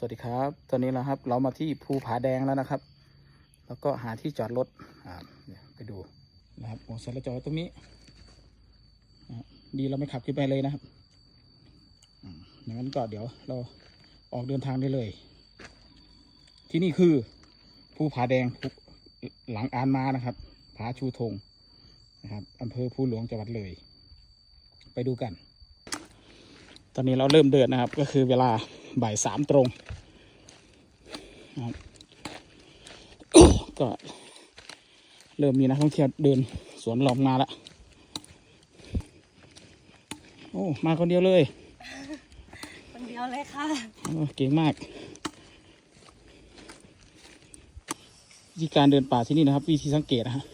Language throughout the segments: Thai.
สวัสดีครับ ตอนนี้นะครับ เรามาที่ภูผาแดงแล้วนะครับ แล้วก็หาที่จอดรถอ่าไปดูนะครับโอ้เสร็จแล้วจอดตรงนี้ ดีเราไม่ขับขึ้นไปเลยนะครับอย่างนั้นก็เดี๋ยวเราออกเดินทางได้เลย ที่นี่คือภูผาแดงหลังอานมานะครับ ผาชูธงนะครับอำเภอภูหลวงจังหวัดเลย ไปดูกัน อนนี้เราเริ่มเดินนะครับ ก็คือเวลาบ่ายสามตรงนะครับก็เริ่มมีนักท่องเที่ยวเดินสวนหลอมมาแล้วโอ้มาคนเดียวเลย คนเดียวเลยค่ะโอ้เก่งมากวิธีการเดินป่าที่นี่นะครับ วิธีสังเกตนะฮะ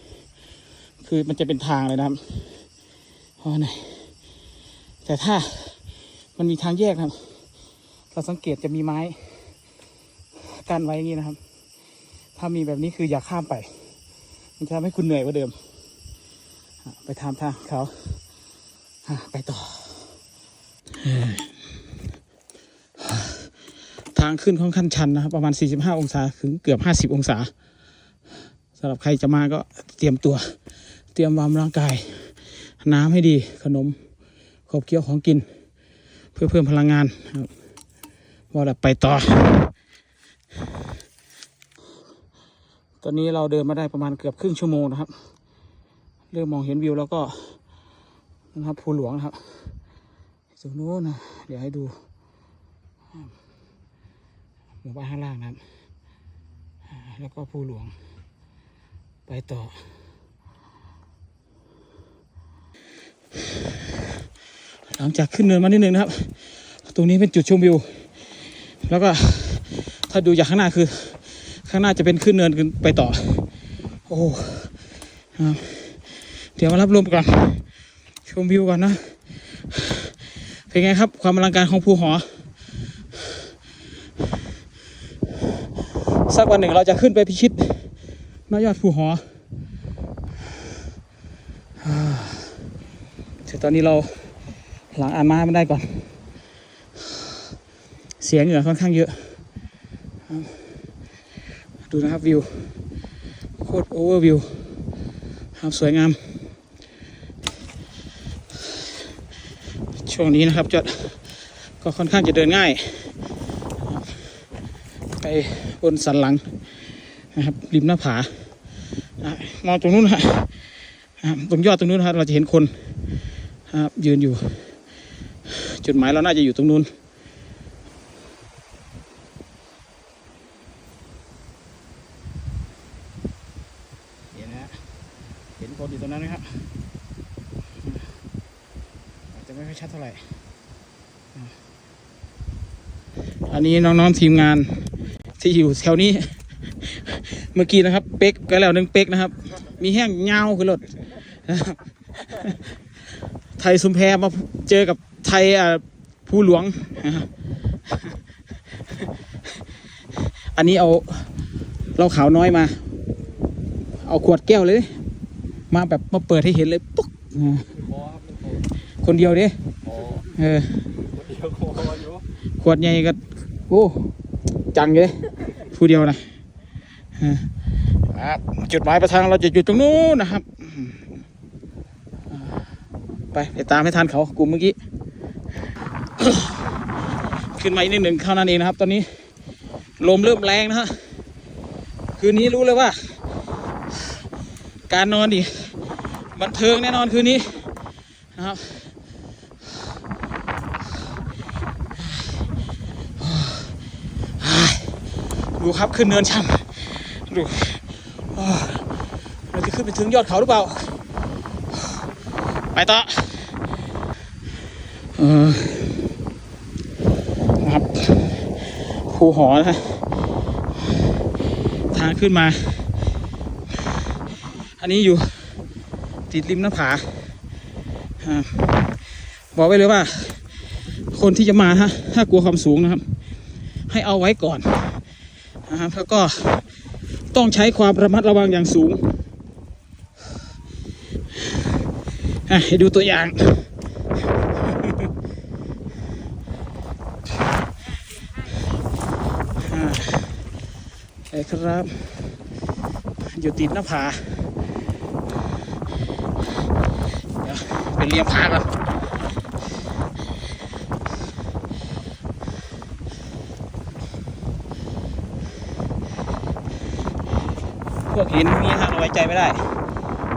คือมันจะเป็นทางเลยนะครับเพราะไหนแต่ถ้า มันมีทางแยกครับ เราสังเกตจะมีไม้กั้นไว้อย่างนี้นะครับ ถ้ามีแบบนี้คืออย่าข้ามไป มันจะทำให้คุณเหนื่อยกว่าเดิม ไปทำทางเขาไปต่อ ทางขึ้นค่อนข้างชันนะครับ ประมาณ 45 องศาถึงเกือบ 50 องศาสำหรับใครจะมาก็เตรียมตัว เตรียมวาร์มร่างกาย น้ำให้ดีขนมขบเคี้ยวของกิน เพื่อเพิ่มพลังงานครับว่าเราไปต่อ ตอนนี้เราเดินมาได้ประมาณเกือบครึ่งชั่วโมงนะครับ เริ่มมองเห็นวิวแล้วก็นะครับภูหลวงนะครับตรงโน้นนะเดี๋ยวให้ดูหมู่บ้านข้างล่างนะครับ แล้วก็ภูหลวง ไปต่อ ลังจากขึ้นเนินมานิดนึงนะครับ ตรงนี้เป็นจุดชมวิว แล้วก็ถ้าดูจากข้างหน้าคือ ข้างหน้าจะเป็นขึ้นเนินขึ้นไปต่อ โอ้ครับเดี๋ยวมารับลมก่อนชมวิวก่อนนะ เป็นไงครับความอลังการของภูหอ สักวันหนึ่งเราจะขึ้นไปพิชิตหน้ายอดภูหอแต่ตอนนี้เรา หลังอ่านมาไม่ได้ก่อน เสียงเหงื่อค่อนข้างเยอะ ดูนะครับวิว โคตรโอเวอร์วิวครับสวยงาม ช่วงนี้นะครับจะก็ค่อนข้างจะเดินง่าย ไปบนสันหลังนะครับริมหน้าผา มองตรงนู้นฮะตรงยอดตรงนู้นครับเราจะเห็นคนครับยืนอยู่ จุดหมายเราน่าจะอยู่ตรงนู้นเห็นนะฮะเห็นคนอยู่ตรงนั้นไหมครับอาจจะไม่ค่อยชัดเท่าไหร่อะอันนี้น้องๆทีมงานที่อยู่แถวนี้ เมื่อกี้นะครับ เป๊กก็แล้วหนึ่งเป๊กนะครับ มีแห้งเงาคือรถนะครับไทยสุมแพมาเจอกับ ไทยผู้หลวง อันนี้เอาเราขาวน้อยมา เอาขวดแก้วเลย มาแบบมาเปิดให้เห็นเลยปุ๊กคนเดียวเด้เออขวดใหญ่ก็โอ้จังเลยผู้เดียวนะจุดหมายปลายทางเราจะอยู่ตรงนู้นนะครับ ไปไปตามให้ทันเขากลุ่มเมื่อกี้ ขึ้นมาอีกนิดหนึ่งเท่านั้นเองนะครับ ตอนนี้ลมเริ่มแรงนะฮะคืนนี้รู้เลยว่า การนอนดิบันเทิงแน่นอนคืนนี้นะครับดูครับขึ้นเนินชันดูเราจะขึ้นไปถึงยอดเขาหรือเปล่า ไปต่อเออนะครับ ภูหอนะฮะทางขึ้นมา อันนี้อยู่ติดริมหน้าผาบอกไว้เลยว่า คนที่จะมาฮะถ้ากลัวความสูงนะครับ ให้เอาไว้ก่อนนะครับแล้วก็ต้องใช้ความระมัดระวังอย่างสูงให้ดูตัวอย่าง ครับ อยู่ติดหน้าผาเดี๋ยวไปเลียมผาก่อนพวกหินนี้ฮะเราไว้ใจไม่ได้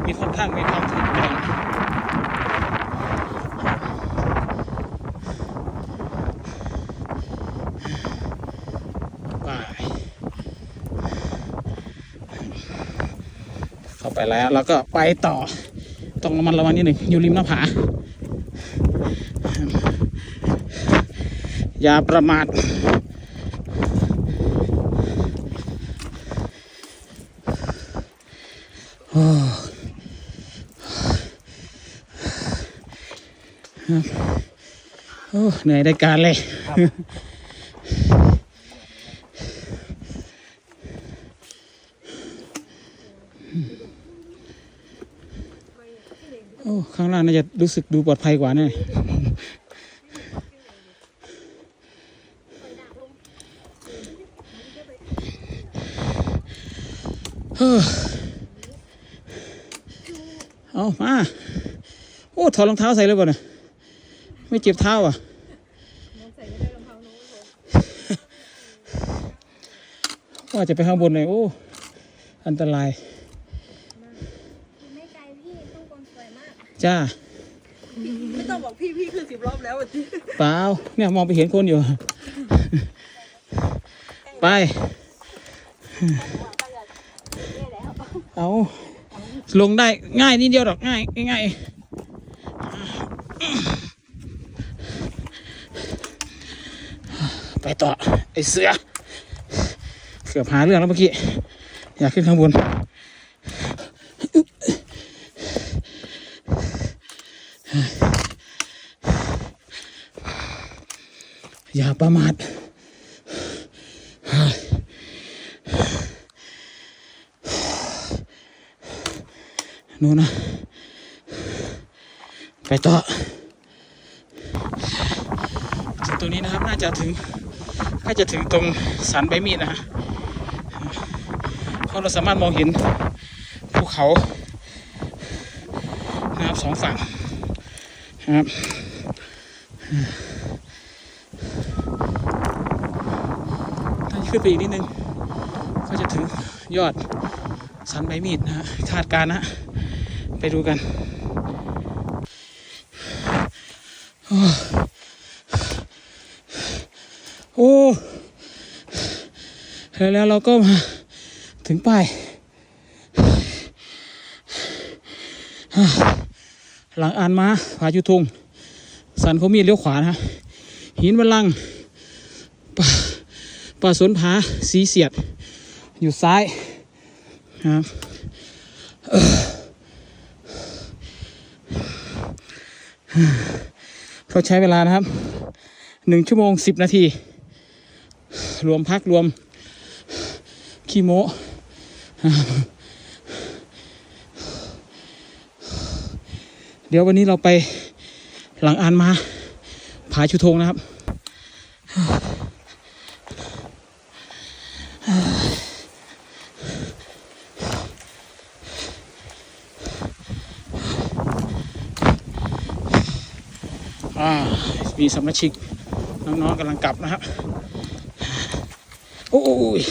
มีค่อนข้างมีความถึกไปหน่อยไปเข้าไป แล้ว แล้วก็ไปต่อต้องระมัดระวังนิดหนึ่งอยู่ริมหน้าผา อย่าประมาทเหนื่อยได้การเลย ข้างล่างน่าจะรู้สึกดูปลอดภัยกว่าแน่เอเอามา โอ้ ถอดรองเท้าใส่เลยป่เนี่ยไม่เจ็บเท้าอะว่าจะไปข้างบนเลยโอ้ อันตราย จ้า ไม่ต้องบอกพี่พี่คือสิบรอบแล้วอะจิเปล่าเนี่ยมองไปเห็นคนอยู่ ไป เอาลงได้ง่ายนิดเดียวหรอกง่ายง่ายๆไปต่อไอเสือเกือบหาเรื่องแล้วเมื่อกี้ อยากขึ้นข้างบน อย่า ประมาทนู่นนะ ไปต่อถึงตรงนี้นะครับ น่าจะถึง น่าจะถึงตรงสันใบมีดนะฮะเพราะเราสามารถมองเห็นภูเขานะครับสองฝั่งนะครับ ถ้า ขึ้นไปอีกนิดนึง ก็จะถึงยอดสันใบมีดนะฮะคาดการนะไปดูกันโอ้แล้วแล้วเราก็มาถึงป้ายหลังอ่านมาผายุทงสันเขามีเลี้ยวขวานะฮะหินบัลลังก์ ป่าสนผาสีเสียด อยู่ซ้ายนะครับเอ่อเราใช้เวลานะครับหนึ่งชั่วโมงสิบนาที รวมพักรวมคีโมเดี๋ยววันนี้เราไปหลังอานมา ผาชุทงนะครับ อ่า มีสมาชิกน้องๆกำลังกลับนะครับ โอ้ย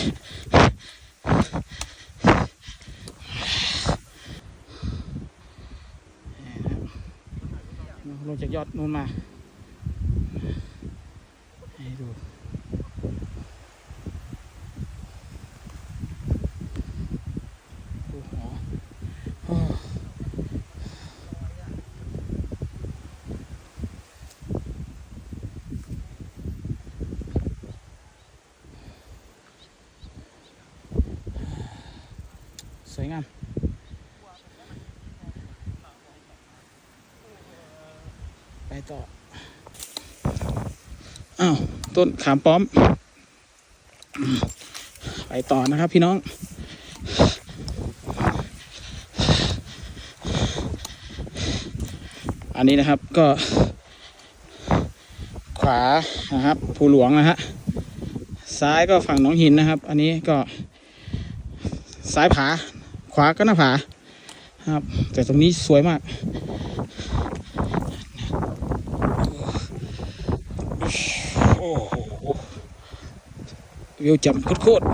ลงจากยอดนู้นมา ให้ดู ดูหอโอ้สวยงาม ไป ต่อ อ้าว ต้นขามป้อม ไปต่อนะครับพี่น้องอันนี้นะครับก็ ขวานะครับภูหลวงนะฮะซ้ายก็ฝั่งหนองหินนะครับ อันนี้ก็ ซ้ายผา ขวาก็หน้าผาครับ แต่ตรงนี้สวยมาก โอ้โห วิวจำโคตร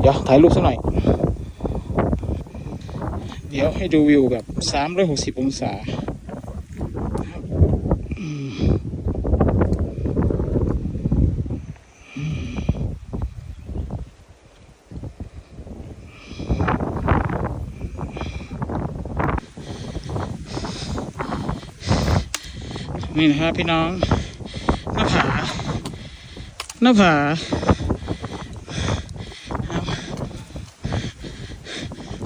เดี๋ยวถ่ายรูปสักหน่อย เดี๋ยวให้ดูวิวแบบ 360 องศามนี่นะครับพี่น้อง หน้าผาครับ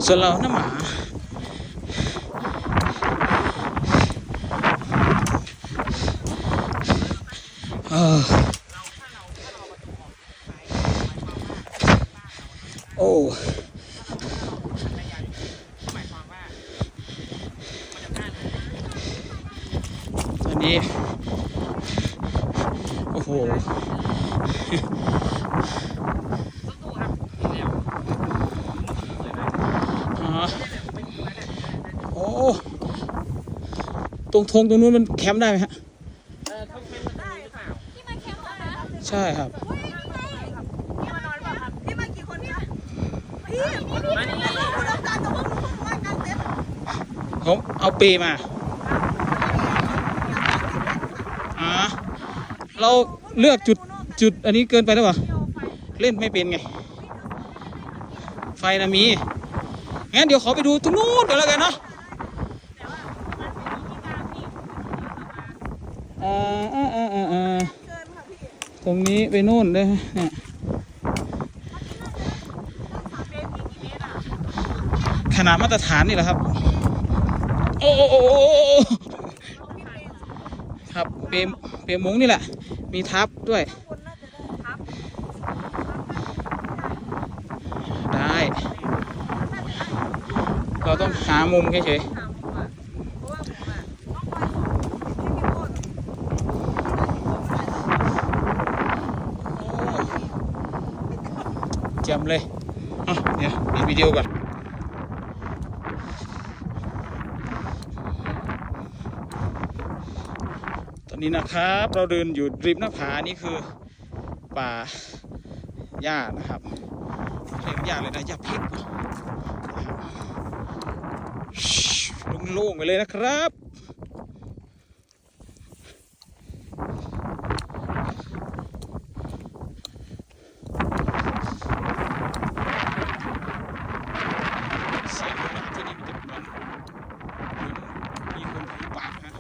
ส่วนเราหน้าหมาเออโอ้ ตอนนี้ โอ้โห อ๋อโอ้ ต รงธงตรงนู้นมันแคมป์ได้ไหมฮะที่มาแคมป์เหรอคะใช่ครับ เฮ้ยนี่ไงพี่มานอนเปล่าครับพี่มากี่คนเนี่ยพี่มานี่คุณต้องการแต่ว่าคุณต้องว่ากางเต็นท์ผมเอาเปรมาอ่าเราเลือกจุดจุดอันนี้เกินไปหรือเปล่าเล่นไม่เป็นไง ไฟนะมีงั้นเดี๋ยวขอไปดูตรงนู้นก่อนแล้วกันเนาะ อ่าอ่าอ่าอ่าตรงนี้ไปนู่นเลยเนี่ยขนาดมาตรฐานนี่แหละครับ โอ้โอ้โอ้ครับเปรมเปรมมุ้งนี่แหละ มีทับด้วย ได้ เราต้องหามุมเฉยถามผมอะเพราะว่าผมอะต้องไป ของพี่มีโทษๆเลยอะเดี๋ยมีวิดีโอก่อนตอนนี้นะครับ เราเดินอยู่ริมหน้าผานี่คือป่าหญ้านะครับเรียกหญ้าเลยนะหญ้าพิษโล่งๆไปเลยนะครับ เสียงนกที่นี่มันจะเหมือนเหมือนมีคนถือปากนะ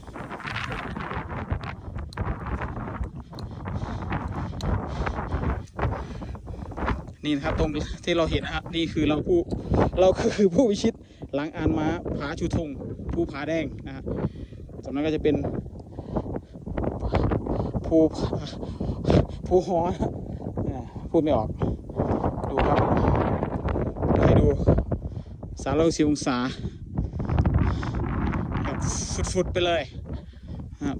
นะครับ ตรงที่เราเห็นนะครับนี่คือเราผู้เราคือผู้วิชิตหลังอานม้าผาชูธงภูผาแดงนะฮะตรงนั้นก็จะเป็นภูภูหอนะพูดไม่ออก ดูครับให้ดูสามร้อยสิบองศาแบบฟุดๆไปเลยครับ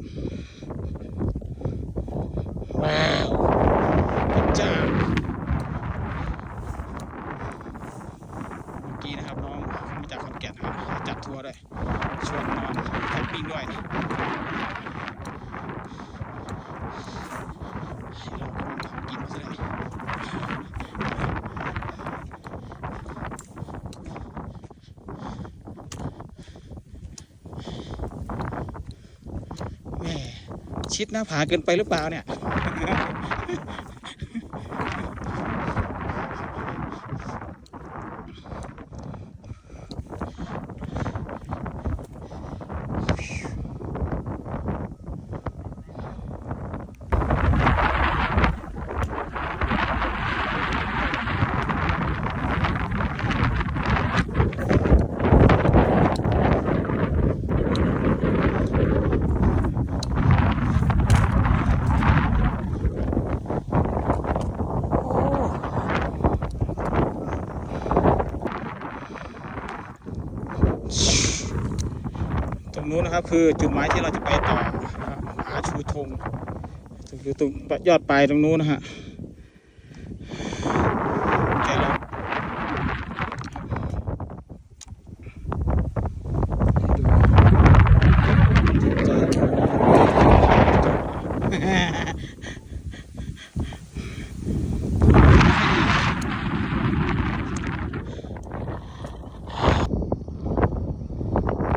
ว้าวพระเจ้าเมื่อกี้นะครับน้องมาจากขอนแก่นนะครับจัดทัวร์ด้วยชวนนอนแคมปิ้งด้วยให้เรากำลังของกินซะเลยแหม่ชิด หน้าผาเกินไปหรือเปล่าเนี่ย ตรง นะครับ คือจุดหมายที่เราจะไปต่อหาชูธงอยู่ตรงยอดปลายตรงนู้นนะฮะแกแล้ว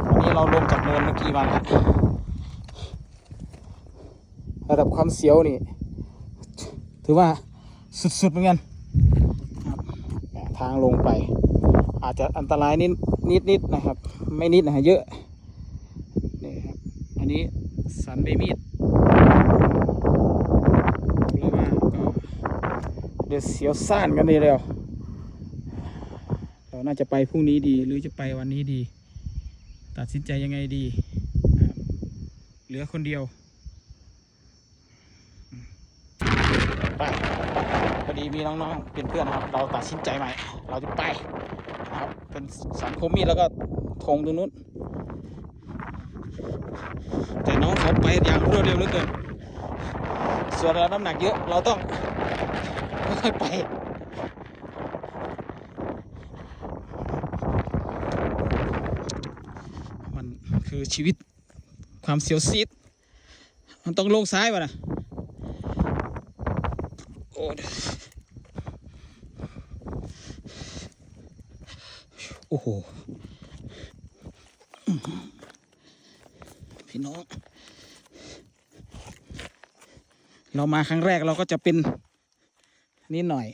วันนี้เราลงจากเนินเมื่อกี้มาแล้วระดับความ เสียวนี่ ถือว่าสุดๆเหมือนกันทางลงไป อาจจะอันตรายนิดนิดนิดนะครับ ไม่นิดนะฮะเยอะนี่ครับอันนี้สันใบมีดเรียกว่าก็เดี๋ยวเสียวซ่านกันเลยเดียวเราน่าจะไปพรุ่งนี้ดีหรือจะไปวันนี้ดี ตัดสินใจยังไงดีเหลือคนเดียว ไปพอดีมีน้องๆเป็นเพื่อนนะครับ เราตัดสินใจใหม่ เราจะไปนะครับ เป็นสังคมมีดแล้วก็ธงตรงนู้นแต่น้องเขาไปอย่างรวดเร็วเหลือเกินส่วนเราน้ำหนักเยอะเราต้องค่อยๆไปมันคือชีวิตความเสียวซีดมันต้องลงซ้ายป่ะนะ อ้โอ้โหพี่น้อง เรามาครั้งแรกเราก็จะเป็นนิดหน่อย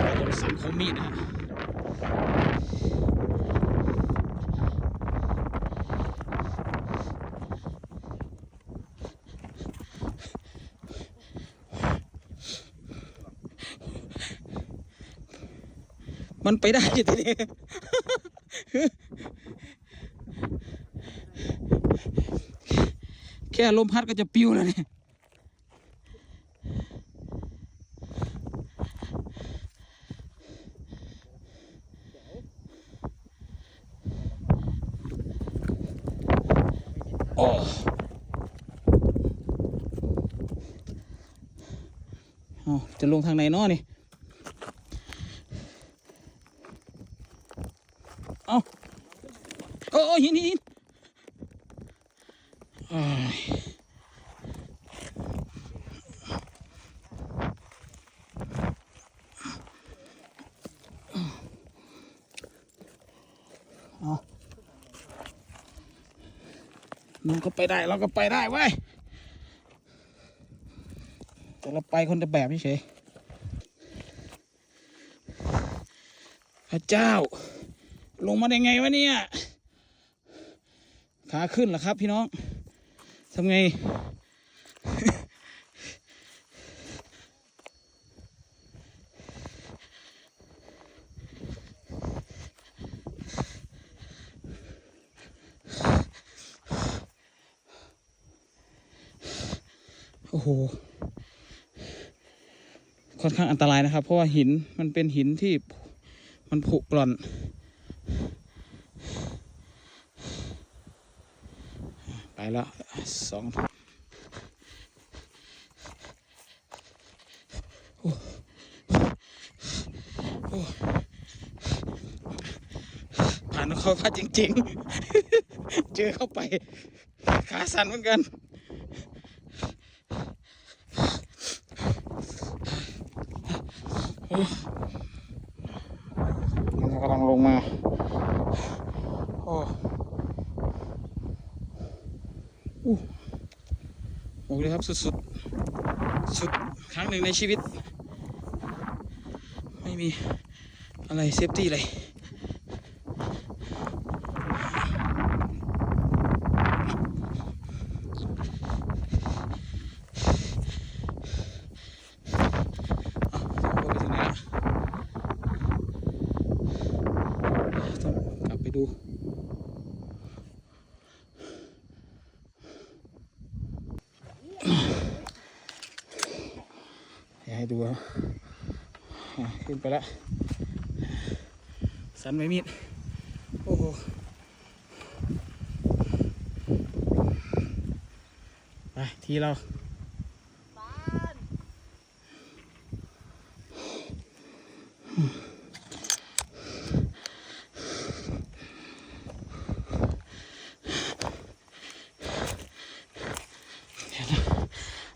ไปบนสังคมมีดนะฮะ มันไปได้อยู่ทีนี้แค่ลมพัดก็จะปิ้วแล้วเนี่ยโอ้เอาจะลงทางไหนเนาะนี่ เอาโอ้โอ้หินหินหินอ้ายเอา น้องก็ไปได้เราก็ไปได้เว้ยแต่เราไปคนละแบบเฉยพระเจ้า ลงมาได้ไงวะเนี่ยขาขึ้นเหรอครับพี่น้องทำไง โห ค่อนข้างอันตรายนะครับ เพราะว่าหินมันเป็นหินที่มันผุกร่อน ไปแล้วสองโอ้โอ้ผ่านเขาพัดจริง ๆ เจอเข้าไป ขาสั่นเหมือนกัน มันกำลังลงมา โอ้โหเลยครับสุดสุดๆ สุดครั้งหนึ่งในชีวิต ไม่มีอะไรเซฟตี้เลย อ้าวจะเข้าไปถึงไหนละ ต้องกลับไป ให้ดูครับอะขึ้นไปแล้ว สั นไม่มีด โอ้โห ไป ทีเรา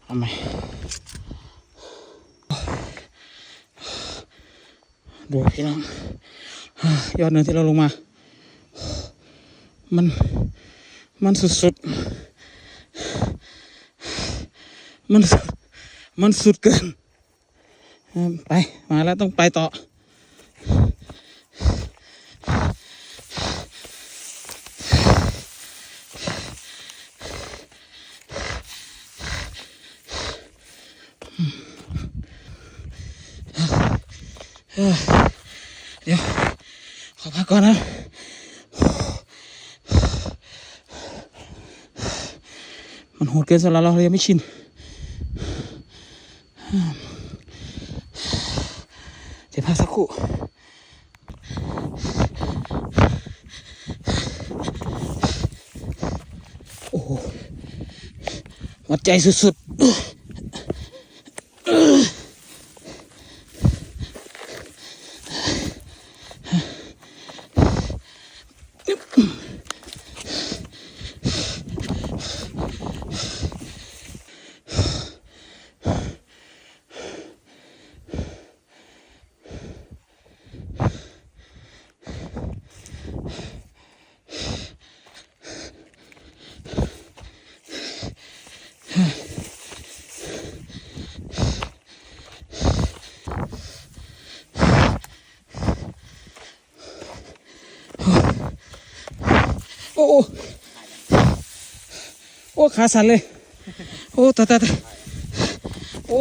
เอาไมดูพี่น้อง ยอดเนินที่เราลงมา มัน มันสุดๆ มัน มันสุดเกิน ไป มาแล้วต้องไปต่อเออ ก่อนนะมันโหดเกินสำหรับเราเรายังไม่ชินเดี๋ยวพักสักครู่โอ้โหวัดใจสุดๆ โอ้โอ้โอ้ขาสั่นเลย โอ้ตายตายตาโอ้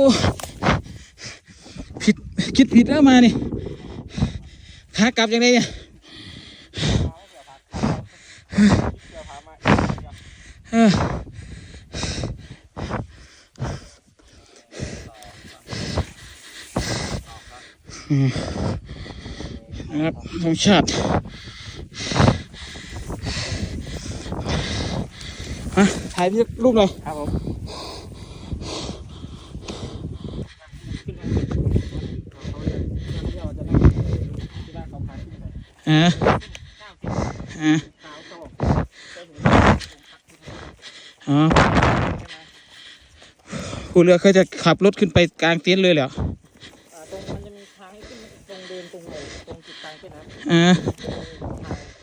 ผิดคิดผิดแล้วมานี่ขากลับยังไงเนี่ยเอออืมนะครับธงชาติ ฮะถ่ายรูปหน่อยครับผมอ่าอ่าอ๋อผู้เรือเขาจะขับรถขึ้นไปกลางเต็นท์เลยเหรออ่าตรงมันจะมีทางให้ขึ้นตรงเดินตรงเลยตรงจุดกลางเส้นนะอ่า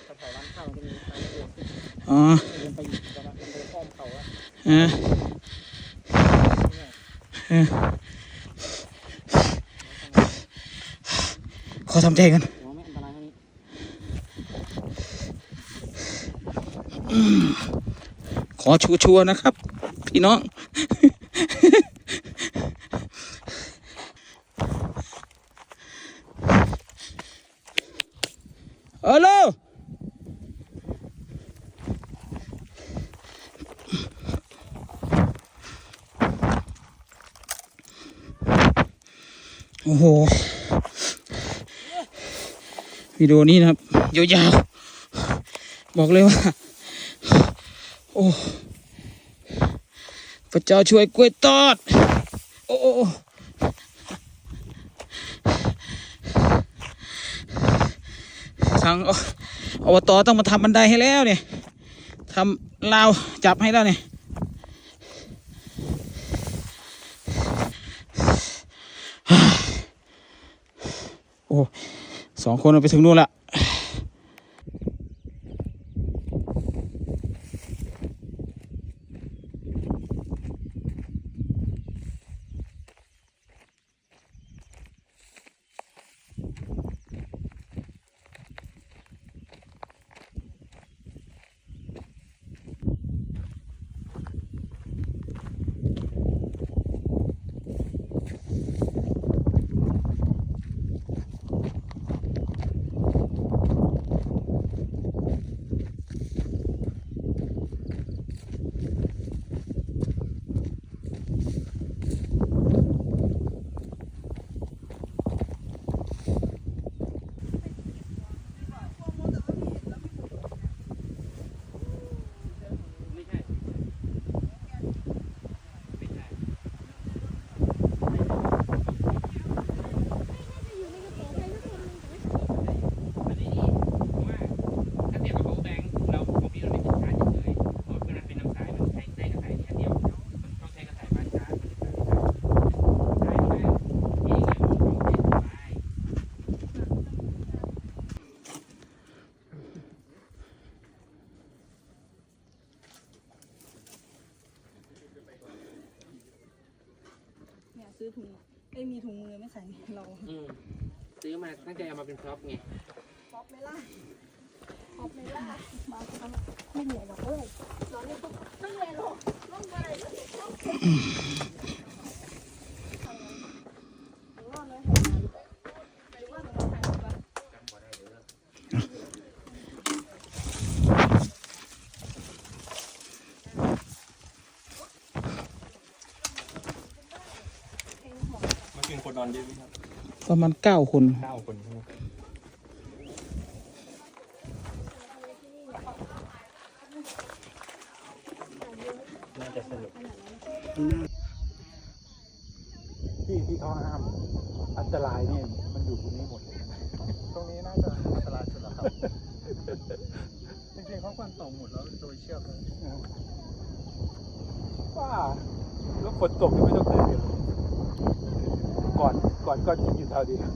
ทางแถวๆร้านข้าวมันจะมีทางเดินขึ้นอ๋อ ฮะขอทำใจกันขอชัวๆนะครับ พี่น้อง ฮัลโหลโอ้โหวิดีโอนี้นะครับยาวๆบอกเลยว่า โอ้พระเจ้าช่วยกล้วยตอด โอ้โอ้โอ้ทางอบตต้องมาทำบันไดให้แล้วเนี่ยทำราวจับให้แล้วเนี่ย สองคนเอาไปถึงนู่นละ ใส่เราอืมซื้อมาตั้งใจเอามาเป็นพร็อพไงป๊อปไหมล่ะป๊อปไหมล่ะมาทำไม่เหนื่อยหรอกเอ้ยร้อนนี่ก็ไม่เหนื่อยหรอกร่มอะไรก็ร่มรอดเลยไปว่าเราถ่ายรูปก่อน เมื่อคื นคนนอนเยอะไหมครับประมาณเก้าคนเก้าคนใช่ไหมน่าจะสนุกที่ที่เขาห้ามอันตรายเนี่ยมันอยู่ตรงนี้หมดเลยนะตรงนี้น่าจะอันตรายสุดแล้วครับจริงๆเขาควรส่งหมดแล้วโดยเชือกเลยว่าแล้วฝนตกก็ไม่ต้องเดินกันเลยก่อน ก่